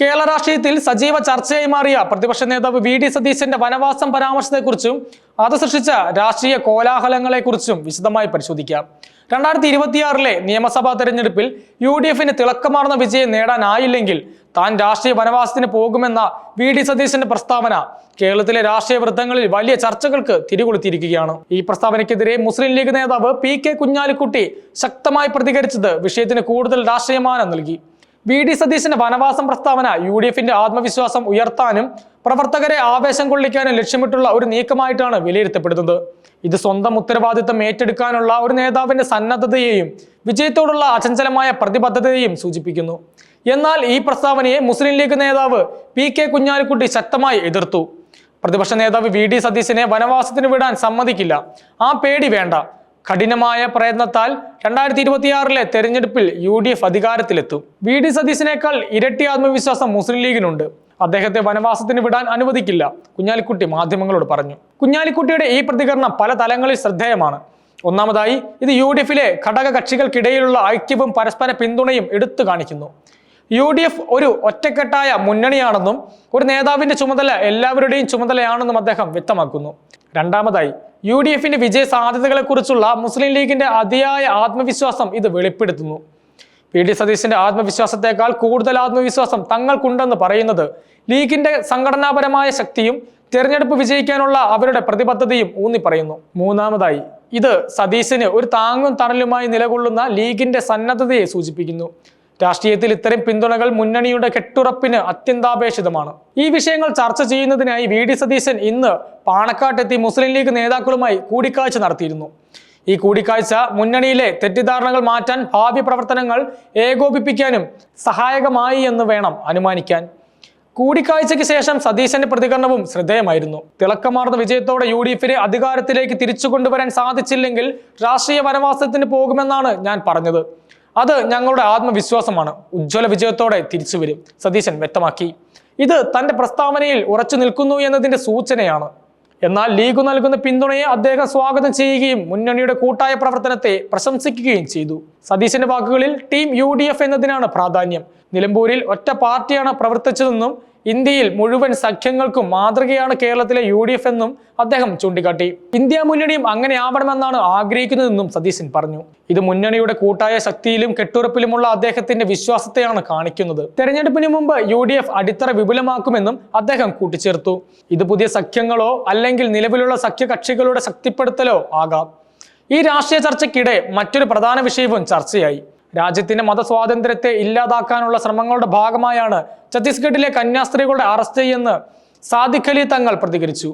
കേരള രാഷ്ട്രീയത്തിൽ സജീവ ചർച്ചയായി മാറിയ പ്രതിപക്ഷ നേതാവ് വി ഡി സതീശന്റെ വനവാസം പരാമർശത്തെക്കുറിച്ചും അത് സൃഷ്ടിച്ച രാഷ്ട്രീയ കോലാഹലങ്ങളെക്കുറിച്ചും വിശദമായി പരിശോധിക്കാം. രണ്ടായിരത്തി ഇരുപത്തിയാറിലെ നിയമസഭാ തെരഞ്ഞെടുപ്പിൽ യു ഡി എഫിന് തിളക്കമാർന്ന വിജയം നേടാനായില്ലെങ്കിൽ താൻ രാഷ്ട്രീയ വനവാസത്തിന് പോകുമെന്ന വി ഡി സതീശന്റെ പ്രസ്താവന കേരളത്തിലെ രാഷ്ട്രീയ വൃത്തങ്ങളിൽ വലിയ ചർച്ചകൾക്ക് തിരികൊളുത്തിയിരിക്കുകയാണ്. ഈ പ്രസ്താവനയ്ക്കെതിരെ മുസ്ലിം ലീഗ് നേതാവ് പി കെ കുഞ്ഞാലിക്കുട്ടി ശക്തമായി പ്രതികരിച്ചത് വിഷയത്തിന് കൂടുതൽ രാഷ്ട്രീയമാനം നൽകി. വി ഡി സതീശന്റെ വനവാസം പ്രസ്താവന യു ഡി എഫിന്റെ ആത്മവിശ്വാസം ഉയർത്താനും പ്രവർത്തകരെ ആവേശം കൊള്ളിക്കാനും ലക്ഷ്യമിട്ടുള്ള ഒരു നീക്കമായിട്ടാണ് വിലയിരുത്തപ്പെടുന്നത്. ഇത് സ്വന്തം ഉത്തരവാദിത്തം ഏറ്റെടുക്കാനുള്ള ഒരു നേതാവിന്റെ സന്നദ്ധതയെയും വിജയത്തോടുള്ള അചഞ്ചലമായ പ്രതിബദ്ധതയെയും സൂചിപ്പിക്കുന്നു. എന്നാൽ ഈ പ്രസ്താവനയെ മുസ്ലിം ലീഗ് നേതാവ് പി കെ കുഞ്ഞാലിക്കുട്ടി ശക്തമായി എതിർത്തു. പ്രതിപക്ഷ നേതാവ് വി ഡി സതീശനെ വനവാസത്തിന് വിടാൻ സമ്മതിക്കില്ല. ആ പേടി വേണ്ട. കഠിനമായ പ്രയത്നത്താൽ രണ്ടായിരത്തി ഇരുപത്തിയാറിലെ തെരഞ്ഞെടുപ്പിൽ യു ഡി എഫ് അധികാരത്തിലെത്തും. വി ഡി സതീശനേക്കാൾ ഇരട്ടി ആത്മവിശ്വാസം മുസ്ലിം ലീഗിനുണ്ട്. അദ്ദേഹത്തെ വനവാസത്തിന് വിടാൻ അനുവദിക്കില്ല കുഞ്ഞാലിക്കുട്ടി മാധ്യമങ്ങളോട് പറഞ്ഞു. കുഞ്ഞാലിക്കുട്ടിയുടെ ഈ പ്രതികരണം പല തലങ്ങളിൽ ശ്രദ്ധേയമാണ്. ഒന്നാമതായി ഇത് യു ഡി എഫിലെ ഘടക കക്ഷികൾക്കിടയിലുള്ള ഐക്യവും പരസ്പര പിന്തുണയും എടുത്തു കാണിക്കുന്നു. യു ഡി എഫ് ഒരു ഒറ്റക്കെട്ടായ മുന്നണിയാണെന്നും ഒരു നേതാവിന്റെ ചുമതല എല്ലാവരുടെയും ചുമതലയാണെന്നും അദ്ദേഹം വ്യക്തമാക്കുന്നു. രണ്ടാമതായി യു ഡി എഫിന്റെ വിജയ സാധ്യതകളെക്കുറിച്ചുള്ള മുസ്ലിം ലീഗിന്റെ അതിയായ ആത്മവിശ്വാസം ഇത് വെളിപ്പെടുത്തുന്നു. പി ഡി സതീശന്റെ ആത്മവിശ്വാസത്തെക്കാൾ കൂടുതൽ ആത്മവിശ്വാസം തങ്ങൾക്കുണ്ടെന്ന് പറയുന്നത് ലീഗിന്റെ സംഘടനാപരമായ ശക്തിയും തിരഞ്ഞെടുപ്പ് വിജയിക്കാനുള്ള അവരുടെ പ്രതിബദ്ധതയും ഊന്നി പറയുന്നു മൂന്നാമതായി ഇത് സതീശന് ഒരു താങ്ങും തണലുമായി നിലകൊള്ളുന്ന ലീഗിന്റെ സന്നദ്ധതയെ സൂചിപ്പിക്കുന്നു. രാഷ്ട്രീയത്തിൽ ഇത്തരം പിന്തുണകൾ മുന്നണിയുടെ കെട്ടുറപ്പിന് അത്യന്താപേക്ഷിതമാണ്. ഈ വിഷയങ്ങൾ ചർച്ച ചെയ്യുന്നതിനായി വി ഡി സതീശൻ ഇന്ന് പാണക്കാട്ടെത്തി മുസ്ലിം ലീഗ് നേതാക്കളുമായി കൂടിക്കാഴ്ച നടത്തിയിരുന്നു. ഈ കൂടിക്കാഴ്ച മുന്നണിയിലെ തെറ്റിദ്ധാരണകൾ മാറ്റാൻ ഭാവി പ്രവർത്തനങ്ങൾ ഏകോപിപ്പിക്കാനും സഹായകമായി എന്ന് വേണം അനുമാനിക്കാൻ. കൂടിക്കാഴ്ചയ്ക്ക് ശേഷം സതീശന്റെ പ്രതികരണവും ശ്രദ്ധേയമായിരുന്നു. തിളക്കമാർന്ന വിജയത്തോടെ യു ഡി എഫിനെ അധികാരത്തിലേക്ക് തിരിച്ചു കൊണ്ടുവരാൻ സാധിച്ചില്ലെങ്കിൽ രാഷ്ട്രീയ വനവാസത്തിന് പോകുമെന്നാണ് ഞാൻ പറഞ്ഞത്. അത് ഞങ്ങളുടെ ആത്മവിശ്വാസമാണ്. ഉജ്ജ്വല വിജയത്തോടെ തിരിച്ചു വരും സതീശൻ വ്യക്തമാക്കി. ഇത് തന്റെ പ്രസ്താവനയിൽ ഉറച്ചു നിൽക്കുന്നു എന്നതിന്റെ സൂചനയാണ്. എന്നാൽ ലീഗ് നൽകുന്ന പിന്തുണയെ അദ്ദേഹം സ്വാഗതം ചെയ്യുകയും മുന്നണിയുടെ കൂട്ടായ പ്രവർത്തനത്തെ പ്രശംസിക്കുകയും ചെയ്തു. സതീശന്റെ വാക്കുകളിൽ ടീം യു എന്നതിനാണ് പ്രാധാന്യം. നിലമ്പൂരിൽ ഒറ്റ പാർട്ടിയാണ് പ്രവർത്തിച്ചതെന്നും ഇന്ത്യയിൽ മുഴുവൻ സഖ്യങ്ങൾക്കും മാതൃകയാണ് കേരളത്തിലെ യു ഡി എഫ് എന്നും അദ്ദേഹം ചൂണ്ടിക്കാട്ടി. ഇന്ത്യ മുന്നണിയും അങ്ങനെ ആവണമെന്നാണ് ആഗ്രഹിക്കുന്നതെന്നും സതീശൻ പറഞ്ഞു. ഇത് മുന്നണിയുടെ കൂട്ടായ ശക്തിയിലും കെട്ടുറപ്പിലുമുള്ള അദ്ദേഹത്തിന്റെ വിശ്വാസത്തെയാണ് കാണിക്കുന്നത്. തെരഞ്ഞെടുപ്പിന് മുമ്പ് യു ഡി എഫ് അടിത്തറ വിപുലമാക്കുമെന്നും അദ്ദേഹം കൂട്ടിച്ചേർത്തു. ഇത് പുതിയ സഖ്യങ്ങളോ അല്ലെങ്കിൽ നിലവിലുള്ള സഖ്യകക്ഷികളുടെ ശക്തിപ്പെടുത്തലോ ആകാം. ഈ രാഷ്ട്രീയ ചർച്ചയ്ക്കിടെ മറ്റൊരു പ്രധാന വിഷയവും ചർച്ചയായി. രാജ്യത്തിന്റെ മതസ്വാതന്ത്ര്യത്തെ ഇല്ലാതാക്കാനുള്ള ശ്രമങ്ങളുടെ ഭാഗമായാണ് ഛത്തീസ്ഗഡിലെ കന്യാസ്ത്രീകളുടെ അറസ്റ്റ് എന്ന് സാദിഖ് അലി തങ്ങൾ പ്രതികരിച്ചു.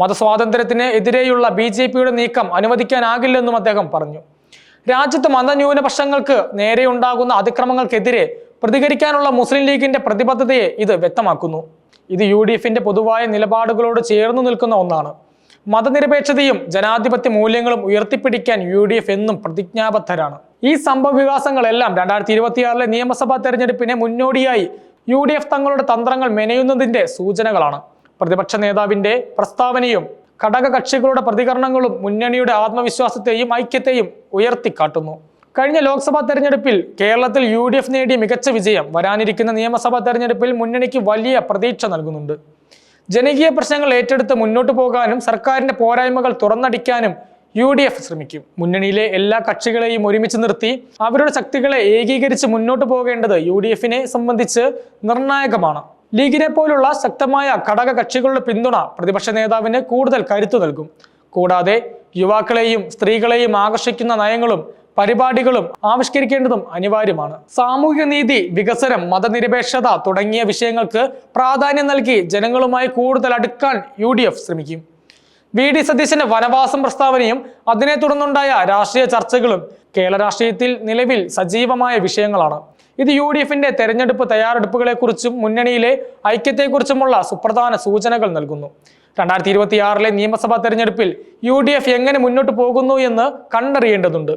മതസ്വാതന്ത്ര്യത്തിന് എതിരെയുള്ള ബി ജെ പിയുടെ നീക്കം അനുവദിക്കാനാകില്ലെന്നും അദ്ദേഹം പറഞ്ഞു. രാജ്യത്ത് മതന്യൂനപക്ഷങ്ങൾക്ക് നേരെയുണ്ടാകുന്ന അതിക്രമങ്ങൾക്കെതിരെ പ്രതികരിക്കാനുള്ള മുസ്ലിം ലീഗിന്റെ പ്രതിബദ്ധതയെ ഇത് വ്യക്തമാക്കുന്നു. ഇത് യു ഡി എഫിന്റെ പൊതുവായ നിലപാടുകളോട് ചേർന്നു നിൽക്കുന്ന ഒന്നാണ്. മതനിരപേക്ഷതയും ജനാധിപത്യ മൂല്യങ്ങളും ഉയർത്തിപ്പിടിക്കാൻ യു ഡി എഫ് എന്നും പ്രതിജ്ഞാബദ്ധരാണ്. ഈ സംഭവ വികാസങ്ങളെല്ലാം രണ്ടായിരത്തി ഇരുപത്തിയാറിലെ നിയമസഭാ തെരഞ്ഞെടുപ്പിനെ മുന്നോടിയായി യു ഡി എഫ് തങ്ങളുടെ തന്ത്രങ്ങൾ മെനയുന്നതിന്റെ സൂചനകളാണ്. പ്രതിപക്ഷ നേതാവിന്റെ പ്രസ്താവനയും ഘടക കക്ഷികളുടെ പ്രതികരണങ്ങളും മുന്നണിയുടെ ആത്മവിശ്വാസത്തെയും ഐക്യത്തെയും ഉയർത്തിക്കാട്ടുന്നു. കഴിഞ്ഞ ലോക്സഭാ തെരഞ്ഞെടുപ്പിൽ കേരളത്തിൽ യു ഡി എഫ് നേടിയ മികച്ച വിജയം വരാനിരിക്കുന്ന നിയമസഭാ തെരഞ്ഞെടുപ്പിൽ മുന്നണിക്ക് വലിയ പ്രതീക്ഷ നൽകുന്നുണ്ട്. ജനകീയ പ്രശ്നങ്ങൾ ഏറ്റെടുത്ത് മുന്നോട്ട് പോകാനും സർക്കാരിന്റെ പോരായ്മകൾ തുറന്നടിക്കാനും യു ഡി എഫ് ശ്രമിക്കും. മുന്നണിയിലെ എല്ലാ കക്ഷികളെയും ഒരുമിച്ച് നിർത്തി അവരുടെ ശക്തികളെ ഏകീകരിച്ച് മുന്നോട്ട് പോകേണ്ടത് യു ഡി എഫിനെ സംബന്ധിച്ച് നിർണായകമാണ്. ലീഗിനെ പോലുള്ള ശക്തമായ ഘടക കക്ഷികളുടെ പിന്തുണ പ്രതിപക്ഷ നേതാവിന് കൂടുതൽ കരുത്തു നൽകും. കൂടാതെ യുവാക്കളെയും സ്ത്രീകളെയും ആകർഷിക്കുന്ന നയങ്ങളും പരിപാടികളും ആവിഷ്കരിക്കേണ്ടതും അനിവാര്യമാണ്. സാമൂഹിക നീതി വികസനം മതനിരപേക്ഷത തുടങ്ങിയ വിഷയങ്ങൾക്ക് പ്രാധാന്യം നൽകി ജനങ്ങളുമായി കൂടുതൽ അടുക്കാൻ യു ശ്രമിക്കും. വി ഡി സതീശന്റെ വനവാസം പ്രസ്താവനയും അതിനെ തുടർന്നുണ്ടായ രാഷ്ട്രീയ ചർച്ചകളും കേരള രാഷ്ട്രീയത്തിൽ നിലവിൽ സജീവമായ വിഷയങ്ങളാണ്. ഇത് യു ഡി എഫിന്റെ തെരഞ്ഞെടുപ്പ് തയ്യാറെടുപ്പുകളെക്കുറിച്ചും മുന്നണിയിലെ ഐക്യത്തെക്കുറിച്ചുമുള്ള സുപ്രധാന സൂചനകൾ നൽകുന്നു. രണ്ടായിരത്തി ഇരുപത്തിയാറിലെ നിയമസഭാ തെരഞ്ഞെടുപ്പിൽ യു ഡി എഫ് എങ്ങനെ മുന്നോട്ട് പോകുന്നു എന്ന് കണ്ടറിയേണ്ടതുണ്ട്.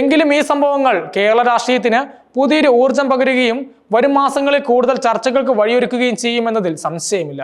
എങ്കിലും ഈ സംഭവങ്ങൾ കേരള രാഷ്ട്രീയത്തിന് പുതിയൊരു ഊർജം പകരുകയും വരും മാസങ്ങളിൽ കൂടുതൽ ചർച്ചകൾക്ക് വഴിയൊരുക്കുകയും ചെയ്യുമെന്നതിൽ സംശയമില്ല.